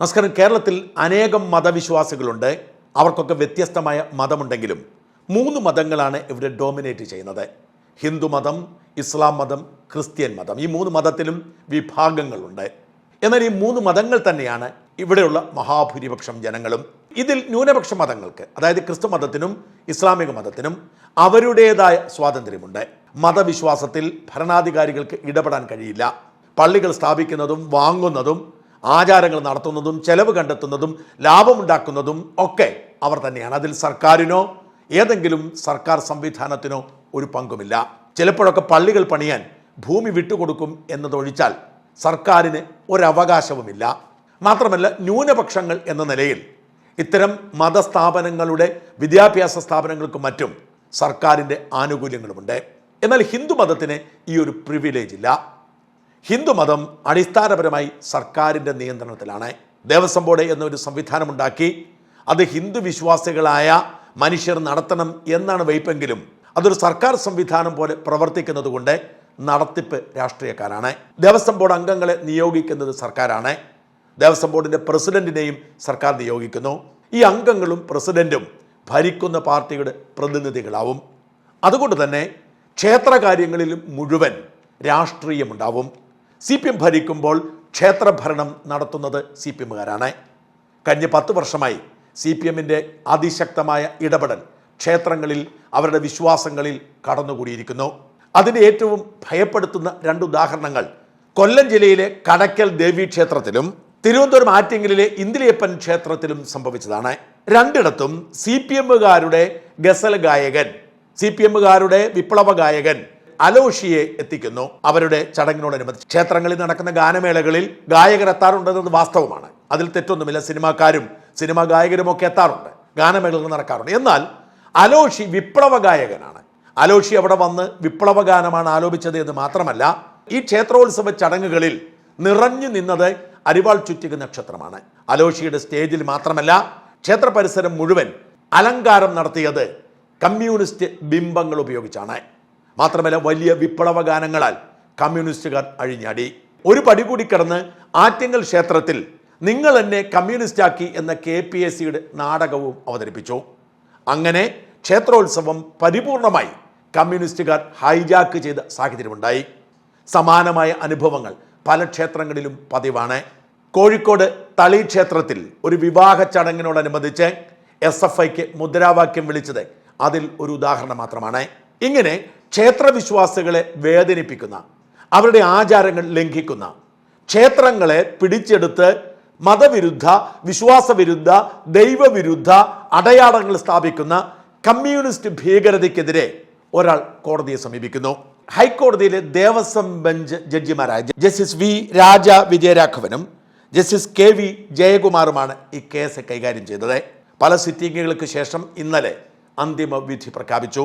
നമസ്കാരം. കേരളത്തിൽ അനേകം മതവിശ്വാസികളുണ്ട്. അവർക്കൊക്കെ വ്യത്യസ്തമായ മതമുണ്ടെങ്കിലും മൂന്ന് മതങ്ങളാണ് ഇവിടെ ഡോമിനേറ്റ് ചെയ്യുന്നത്. ഹിന്ദു മതം ഇസ്ലാം മതം ക്രിസ്ത്യൻ മതം. ഈ മൂന്ന് മതത്തിലും വിഭാഗങ്ങളുണ്ട്. എന്നാൽ ഈ മൂന്ന് മതങ്ങൾ തന്നെയാണ് ഇവിടെയുള്ള മഹാഭൂരിപക്ഷം ജനങ്ങളും. ഇതിൽ ന്യൂനപക്ഷ മതങ്ങൾക്ക് അതായത് ക്രിസ്തു മതത്തിനും ഇസ്ലാമിക മതത്തിനും അവരുടേതായ സ്വാതന്ത്ര്യമുണ്ട്. മതവിശ്വാസത്തിൽ ഭരണാധികാരികൾക്ക് ഇടപെടാൻ കഴിയില്ല. പള്ളികൾ സ്ഥാപിക്കുന്നതും വാങ്ങുന്നതും ആചാരങ്ങൾ നടത്തുന്നതും ചെലവ് കണ്ടെത്തുന്നതും ലാഭമുണ്ടാക്കുന്നതും ഒക്കെ അവർ തന്നെയാണ്. അതിൽ സർക്കാരിനോ ഏതെങ്കിലും സർക്കാർ സംവിധാനത്തിനോ ഒരു പങ്കുമില്ല. ചിലപ്പോഴൊക്കെ പള്ളികൾ പണിയാൻ ഭൂമി വിട്ടുകൊടുക്കും എന്നതൊഴിച്ചാൽ സർക്കാരിന് ഒരവകാശവുമില്ല. മാത്രമല്ല ന്യൂനപക്ഷങ്ങൾ എന്ന നിലയിൽ ഇത്തരം മതസ്ഥാപനങ്ങളുടെ വിദ്യാഭ്യാസ സ്ഥാപനങ്ങൾക്കും മറ്റും സർക്കാരിന്റെ ആനുകൂല്യങ്ങളുമുണ്ട്. എന്നാൽ ഹിന്ദു മതത്തിന് ഈ ഒരു പ്രിവിലേജ് ഇല്ല. ഹിന്ദുമതം അടിസ്ഥാനപരമായി സർക്കാരിന്റെ നിയന്ത്രണത്തിലാണ്. ദേവസ്വം ബോർഡ് എന്നൊരു സംവിധാനമുണ്ടാക്കി അത് ഹിന്ദു വിശ്വാസികളായ മനുഷ്യർ നടത്തണം എന്നാണ് വയ്പെങ്കിലും അതൊരു സർക്കാർ സംവിധാനം പോലെ പ്രവർത്തിക്കുന്നത് കൊണ്ട് നടത്തിപ്പ് രാഷ്ട്രീയക്കാരാണ്. ദേവസ്വം ബോർഡ് അംഗങ്ങളെ നിയോഗിക്കുന്നത് സർക്കാരാണ്. ദേവസ്വം ബോർഡിന്റെ പ്രസിഡന്റിനെയും സർക്കാർ നിയോഗിക്കുന്നു. ഈ അംഗങ്ങളും പ്രസിഡന്റും ഭരിക്കുന്ന പാർട്ടിയുടെ പ്രതിനിധികളാവും. അതുകൊണ്ട് തന്നെ ക്ഷേത്രകാര്യങ്ങളിലും മുഴുവൻ രാഷ്ട്രീയമുണ്ടാവും. സി പി എം ഭരിക്കുമ്പോൾ ക്ഷേത്രഭരണം നടത്തുന്നത് സി പി എമ്മുകാരാണ്. കഴിഞ്ഞ പത്ത് വർഷമായി സി പി എമ്മിന്റെ അതിശക്തമായ ഇടപെടൽ ക്ഷേത്രങ്ങളിൽ അവരുടെ വിശ്വാസങ്ങളിൽ കടന്നുകൂടിയിരിക്കുന്നു. അതിന്റെ ഏറ്റവും ഭയപ്പെടുത്തുന്ന രണ്ട് ഉദാഹരണങ്ങൾ. കൊല്ലം ജില്ലയിലെ കടക്കൽ ദേവി ക്ഷേത്രത്തിലും തിരുവനന്തപുരം ആറ്റിങ്ങലിലെ ഇന്ദിലയപ്പൻ ക്ഷേത്രത്തിലും സംഭവിച്ചതാണ്. രണ്ടിടത്തും സി പി എമ്മുകാരുടെ ഗസൽ ഗായകൻ സി പി എമ്മുകാരുടെ വിപ്ലവ ഗായകൻ അലോഷിയെ എത്തിക്കുന്നു. അവരുടെ ചടങ്ങിനോടനുബന്ധിച്ച് ക്ഷേത്രങ്ങളിൽ നടക്കുന്ന ഗാനമേളകളിൽ ഗായകർ എത്താറുണ്ടെന്നത് വാസ്തവമാണ്. അതിൽ തെറ്റൊന്നുമില്ല. സിനിമാക്കാരും സിനിമാ ഗായകരും ഒക്കെ എത്താറുണ്ട്. ഗാനമേളകൾ നടക്കാറുണ്ട്. എന്നാൽ അലോഷി വിപ്ലവ ഗായകനാണ്. അലോഷി അവിടെ വന്ന് വിപ്ലവ ഗാനമാണ് ആലോപിച്ചത് എന്ന് മാത്രമല്ല ഈ ക്ഷേത്രോത്സവ ചടങ്ങുകളിൽ നിറഞ്ഞു നിന്നത് അരിവാൾ ചുറ്റിക നക്ഷത്രമാണ്. അലോഷിയുടെ സ്റ്റേജിൽ മാത്രമല്ല ക്ഷേത്ര പരിസരം മുഴുവൻ അലങ്കാരം നടത്തിയത് കമ്മ്യൂണിസ്റ്റ് ബിംബങ്ങൾ ഉപയോഗിച്ചാണ്. മാത്രമല്ല വലിയ വിപ്ലവ ഗാനങ്ങളാൽ കമ്മ്യൂണിസ്റ്റുകാർ അഴിഞ്ഞാടി. ഒരു പടി കൂടി കടന്ന് ആറ്റിങ്ങൽ ക്ഷേത്രത്തിൽ നിങ്ങൾ എന്നെ കമ്മ്യൂണിസ്റ്റാക്കി എന്ന കെ പി എസ് സിയുടെ നാടകവും അവതരിപ്പിച്ചു. അങ്ങനെ ക്ഷേത്രോത്സവം പരിപൂർണമായി കമ്മ്യൂണിസ്റ്റുകാർ ഹൈജാക്ക് ചെയ്ത സാഹചര്യമുണ്ടായി. സമാനമായ അനുഭവങ്ങൾ പല ക്ഷേത്രങ്ങളിലും പതിവാണ്. കോഴിക്കോട് തളി ക്ഷേത്രത്തിൽ ഒരു വിവാഹ ചടങ്ങിനോടനുബന്ധിച്ച് എസ് എഫ് ഐക്ക് മുദ്രാവാക്യം വിളിച്ചത് അതിൽ ഒരു ഉദാഹരണം മാത്രമാണ്. ഇങ്ങനെ ക്ഷേത്രവിശ്വാസികളെ വേദനിപ്പിക്കുന്ന അവരുടെ ആചാരങ്ങൾ ലംഘിക്കുന്ന ക്ഷേത്രങ്ങളെ പിടിച്ചെടുത്ത് മതവിരുദ്ധ വിശ്വാസവിരുദ്ധ ദൈവവിരുദ്ധ അടയാളങ്ങൾ സ്ഥാപിക്കുന്ന കമ്മ്യൂണിസ്റ്റ് ഭീകരതയ്ക്കെതിരെ ഒരാൾ കോടതിയെ സമീപിക്കുന്നു. ഹൈക്കോടതിയിലെ ദേവസ്വം ബെഞ്ച് ജഡ്ജിമാരായ ജസ്റ്റിസ് വി രാജ വിജയരാഘവനും ജസ്റ്റിസ് കെ വി ജയകുമാറുമാണ് ഈ കേസ് കൈകാര്യം ചെയ്തത്. പല സിറ്റിംഗുകൾക്ക് ശേഷം ഇന്നലെ അന്തിമ വിധി പ്രഖ്യാപിച്ചു.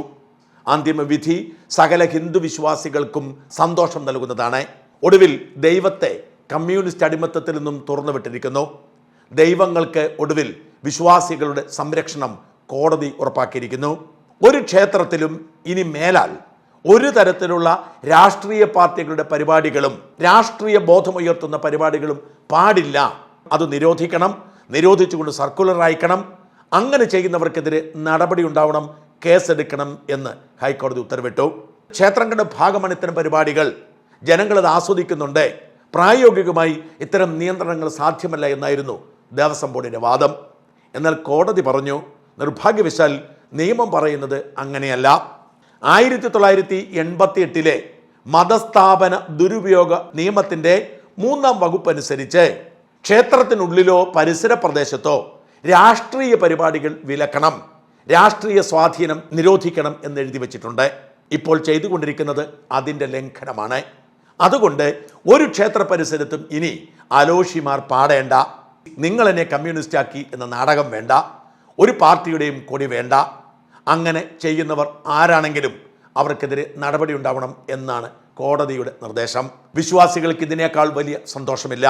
അന്തിമ വിധി സകല ഹിന്ദു വിശ്വാസികൾക്കും സന്തോഷം നൽകുന്നതാണ്. ഒടുവിൽ ദൈവത്തെ കമ്മ്യൂണിസ്റ്റ് അടിമത്തത്തിൽ നിന്നും തുറന്നുവിട്ടിരിക്കുന്നു. ദൈവങ്ങൾക്ക് ഒടുവിൽ വിശ്വാസികളുടെ സംരക്ഷണം കോടതി ഉറപ്പാക്കിയിരിക്കുന്നു. ഒരു ക്ഷേത്രത്തിലും ഇനി മേലാൽ ഒരു തരത്തിലുള്ള രാഷ്ട്രീയ പാർട്ടികളുടെ പരിപാടികളും രാഷ്ട്രീയ ബോധമുയർത്തുന്ന പരിപാടികളും പാടില്ല. അത് നിരോധിക്കണം നിരോധിച്ചുകൊണ്ട് സർക്കുലർ അയക്കണം അങ്ങനെ ചെയ്യുന്നവർക്കെതിരെ നടപടി ഉണ്ടാവണം കേസെടുക്കണം എന്ന് ഹൈക്കോടതി ഉത്തരവിട്ടു. ക്ഷേത്രങ്ങളുടെ ഭാഗമാണ് ഇത്തരം പരിപാടികൾ ജനങ്ങളത് ആസ്വദിക്കുന്നുണ്ട്. പ്രായോഗികമായി ഇത്തരം നിയന്ത്രണങ്ങൾ സാധ്യമല്ല എന്നായിരുന്നു ദേവസ്വം ബോർഡിന്റെ വാദം. എന്നാൽ കോടതി പറഞ്ഞു നിർഭാഗ്യവശാൽ നിയമം പറയുന്നത് അങ്ങനെയല്ല. ആയിരത്തി തൊള്ളായിരത്തി എൺപത്തി എട്ടിലെ മതസ്ഥാപന ദുരുപയോഗ നിയമത്തിന്റെ മൂന്നാം വകുപ്പ് അനുസരിച്ച് ക്ഷേത്രത്തിനുള്ളിലോ പരിസര പ്രദേശത്തോ രാഷ്ട്രീയ പരിപാടികൾ വിലക്കണം. രാഷ്ട്രീയ സ്വാധീനം നിരോധിക്കണം എന്ന് എഴുതി വച്ചിട്ടുണ്ട്. ഇപ്പോൾ ചെയ്തുകൊണ്ടിരിക്കുന്നത് അതിന്റെ ലംഘനമാണ്. അതുകൊണ്ട് ഒരു ക്ഷേത്ര പരിസരത്തും ഇനി അലോഷിമാർ പാടേണ്ട നിങ്ങളെന്നെ കമ്മ്യൂണിസ്റ്റാക്കി എന്ന നാടകം വേണ്ട ഒരു പാർട്ടിയുടെയും കൊടി വേണ്ട. അങ്ങനെ ചെയ്യുന്നവർ ആരാണെങ്കിലും അവർക്കെതിരെ നടപടി ഉണ്ടാവണം എന്നാണ് കോടതിയുടെ നിർദ്ദേശം. വിശ്വാസികൾക്ക് ഇതിനേക്കാൾ വലിയ സന്തോഷമില്ല.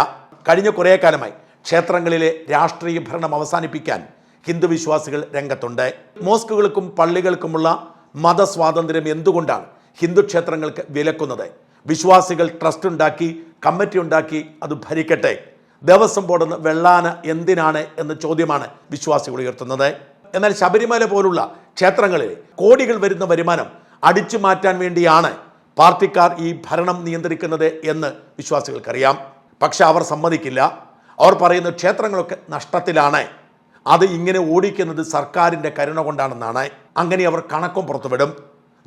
കഴിഞ്ഞ കുറേ കാലമായി ക്ഷേത്രങ്ങളിലെ രാഷ്ട്രീയ ഭരണം അവസാനിപ്പിക്കാൻ ഹിന്ദു വിശ്വാസികൾ രംഗത്തുണ്ട്. മോസ്കുകൾക്കും പള്ളികൾക്കുമുള്ള മതസ്വാതന്ത്ര്യം എന്തുകൊണ്ടാണ് ഹിന്ദു ക്ഷേത്രങ്ങൾക്ക് വിലക്കുന്നത്? വിശ്വാസികൾ ട്രസ്റ്റ് ഉണ്ടാക്കി കമ്മിറ്റി ഉണ്ടാക്കി അത് ഭരിക്കട്ടെ. ദേവസ്വം ബോർഡ് എന്ന് വെള്ളാന എന്തിനാണ് എന്ന ചോദ്യമാണ് വിശ്വാസികൾ ഉയർത്തുന്നത്. എന്നാൽ ശബരിമല പോലുള്ള ക്ഷേത്രങ്ങളിൽ കോടികൾ വരുന്ന വരുമാനം അടിച്ചു മാറ്റാൻ വേണ്ടിയാണ് പാർട്ടിക്കാർ ഈ ഭരണം നിയന്ത്രിക്കുന്നത് എന്ന് വിശ്വാസികൾക്കറിയാം. പക്ഷെ അവർ സമ്മതിക്കില്ല. അവർ പറയുന്ന ക്ഷേത്രങ്ങളൊക്കെ നഷ്ടത്തിലാണ്. അത് ഇങ്ങനെ ഓടിക്കുന്നത് സർക്കാരിന്റെ കരുണ കൊണ്ടാണെന്നാണ്. അങ്ങനെ അവർ കണക്കും പുറത്തുവിടും.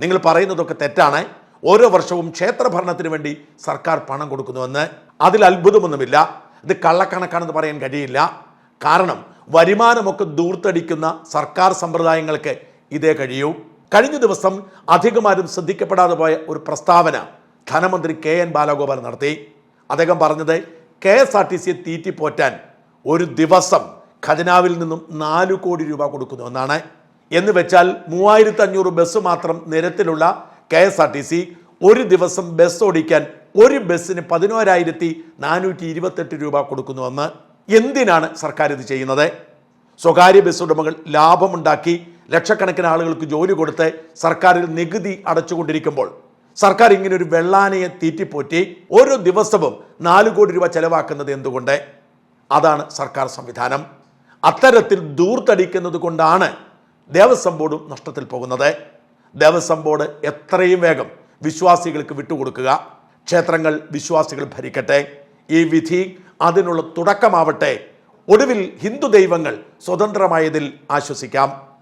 നിങ്ങൾ പറയുന്നതൊക്കെ തെറ്റാണ്. ഓരോ വർഷവും ക്ഷേത്ര ഭരണത്തിന് വേണ്ടി സർക്കാർ പണം കൊടുക്കുന്നുവെന്ന്. അതിൽ അത്ഭുതമൊന്നുമില്ല. ഇത് കള്ളക്കണക്കാണെന്ന് പറയാൻ കഴിയില്ല. കാരണം വരുമാനമൊക്കെ ദൂർത്തടിക്കുന്ന സർക്കാർ സമ്പ്രദായങ്ങൾക്ക് ഇതേ കഴിയൂ. കഴിഞ്ഞ ദിവസം അധികമാരും ശ്രദ്ധിക്കപ്പെടാതെ പോയ ഒരു പ്രസ്താവന ധനമന്ത്രി കെ എൻ ബാലഗോപാൽ നടത്തി. അദ്ദേഹം പറഞ്ഞത് കെ എസ് ആർ ടി സിയെ തീറ്റിപ്പോറ്റാൻ ഒരു ദിവസം ഖജനാവിൽ നിന്നും നാല് കോടി രൂപ കൊടുക്കുന്നു എന്നാണ്. എന്ന് വെച്ചാൽ മൂവായിരത്തി അഞ്ഞൂറ് ബസ് മാത്രം നിരത്തിലുള്ള K S R T C ഒരു ദിവസം ബസ് ഓടിക്കാൻ ഒരു ബസ്സിന് പതിനോരായിരത്തി നാനൂറ്റി ഇരുപത്തെട്ട് രൂപ കൊടുക്കുന്നുവെന്ന് എന്തിനാണ് സർക്കാർ ഇത് ചെയ്യുന്നത്? സ്വകാര്യ ബസ് ഉടമകൾ ലാഭമുണ്ടാക്കി ലക്ഷക്കണക്കിന് ആളുകൾക്ക് ജോലി കൊടുത്ത് സർക്കാരിൽ നികുതി അടച്ചുകൊണ്ടിരിക്കുമ്പോൾ സർക്കാർ ഇങ്ങനെ ഒരു വെള്ളാനയെ തീറ്റിപ്പോറ്റി ഓരോ ദിവസവും നാല് കോടി രൂപ ചെലവാക്കുന്നത് എന്തുകൊണ്ട്? അതാണ് സർക്കാർ സംവിധാനം. അത്തരത്തിൽ ദൂർത്തടിക്കുന്നത് കൊണ്ടാണ് ദേവസ്വം ബോർഡും നഷ്ടത്തിൽ പോകുന്നത്. ദേവസ്വം ബോർഡ് എത്രയും വേഗം വിശ്വാസികൾക്ക് വിട്ടുകൊടുക്കുക. ക്ഷേത്രങ്ങൾ വിശ്വാസികൾ ഭരിക്കട്ടെ. ഈ വിധി അതിനുള്ള തുടക്കമാവട്ടെ. ഒടുവിൽ ഹിന്ദു ദൈവങ്ങൾ സ്വതന്ത്രമായതിൽ ആശ്വസിക്കാം.